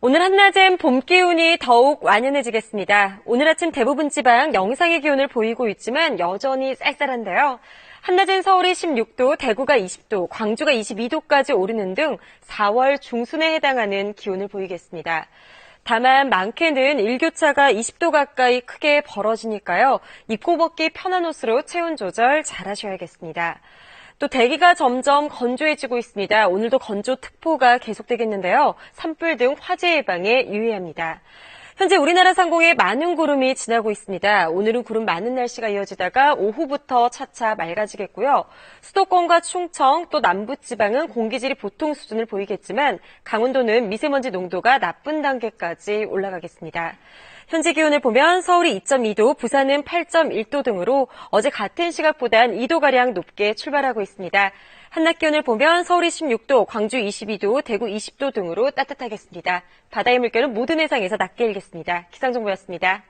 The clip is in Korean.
오늘 한낮엔 봄 기운이 더욱 완연해지겠습니다. 오늘 아침 대부분 지방 영상의 기온을 보이고 있지만 여전히 쌀쌀한데요. 한낮엔 서울이 16도, 대구가 20도, 광주가 22도까지 오르는 등 4월 중순에 해당하는 기온을 보이겠습니다. 다만 많게는 일교차가 20도 가까이 크게 벌어지니까요. 입고 벗기 편한 옷으로 체온 조절 잘 하셔야겠습니다. 또 대기가 점점 건조해지고 있습니다. 오늘도 건조 특보가 계속되겠는데요. 산불 등 화재 예방에 유의합니다. 현재 우리나라 상공에 많은 구름이 지나고 있습니다. 오늘은 구름 많은 날씨가 이어지다가 오후부터 차차 맑아지겠고요. 수도권과 충청 또 남부지방은 공기질이 보통 수준을 보이겠지만 강원도는 미세먼지 농도가 나쁜 단계까지 올라가겠습니다. 현재 기온을 보면 서울이 2.2도, 부산은 8.1도 등으로 어제 같은 시각보단 2도가량 높게 출발하고 있습니다. 한낮 기온을 보면 서울이 16도, 광주 22도, 대구 20도 등으로 따뜻하겠습니다. 바다의 물결은 모든 해상에서 낮게 일겠습니다. 기상정보였습니다.